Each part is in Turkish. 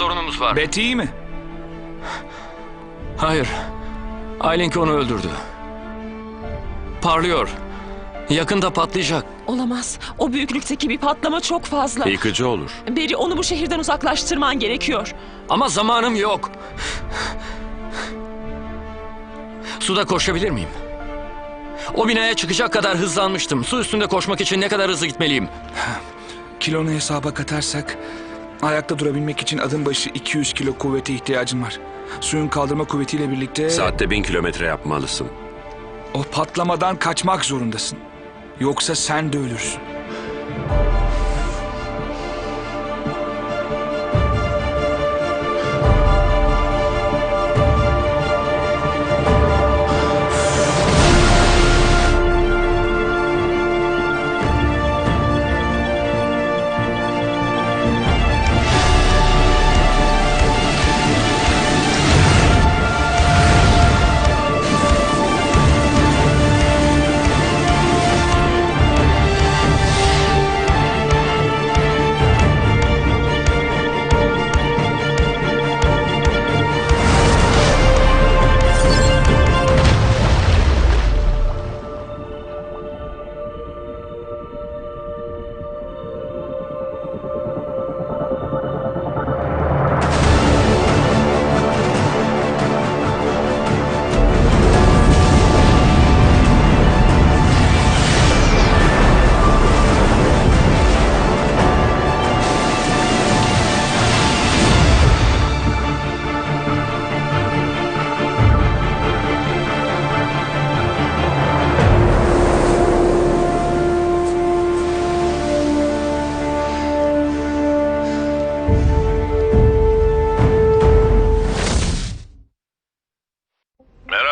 sorunumuz var. Betty iyi mi? Hayır. Aylink onu öldürdü. Parlıyor. Yakında patlayacak. Olamaz. O büyüklükteki bir patlama çok fazla. Yıkıcı olur. Beri onu bu şehirden uzaklaştırman gerekiyor. Ama zamanım yok. Suda koşabilir miyim? O binaya çıkacak kadar hızlanmıştım. Su üstünde koşmak için ne kadar hızlı gitmeliyim? Kilonu hesaba katarsak ayakta durabilmek için adım başı 200 kilo kuvvete ihtiyacın var. Suyun kaldırma kuvvetiyle birlikte Saatte bin kilometre yapmalısın. o patlamadan kaçmak zorundasın. Yoksa sen de ölürsün.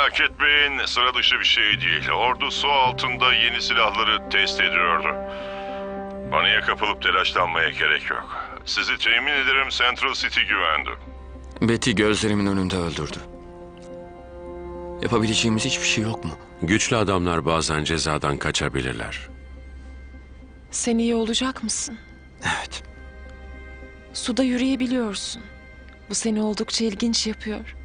Merak etmeyin, sıra dışı bir şey değil. Ordu su altında yeni silahları test ediyordu. Paniğe kapılıp telaşlanmaya gerek yok. Sizi temin ederim Central City güvendi. Betty gözlerimin önünde öldürdü. Yapabileceğimiz hiçbir şey yok mu? Güçlü adamlar bazen cezadan kaçabilirler. Sen iyi olacak mısın? Evet. Suda yürüyebiliyorsun. Bu seni oldukça ilginç yapıyor.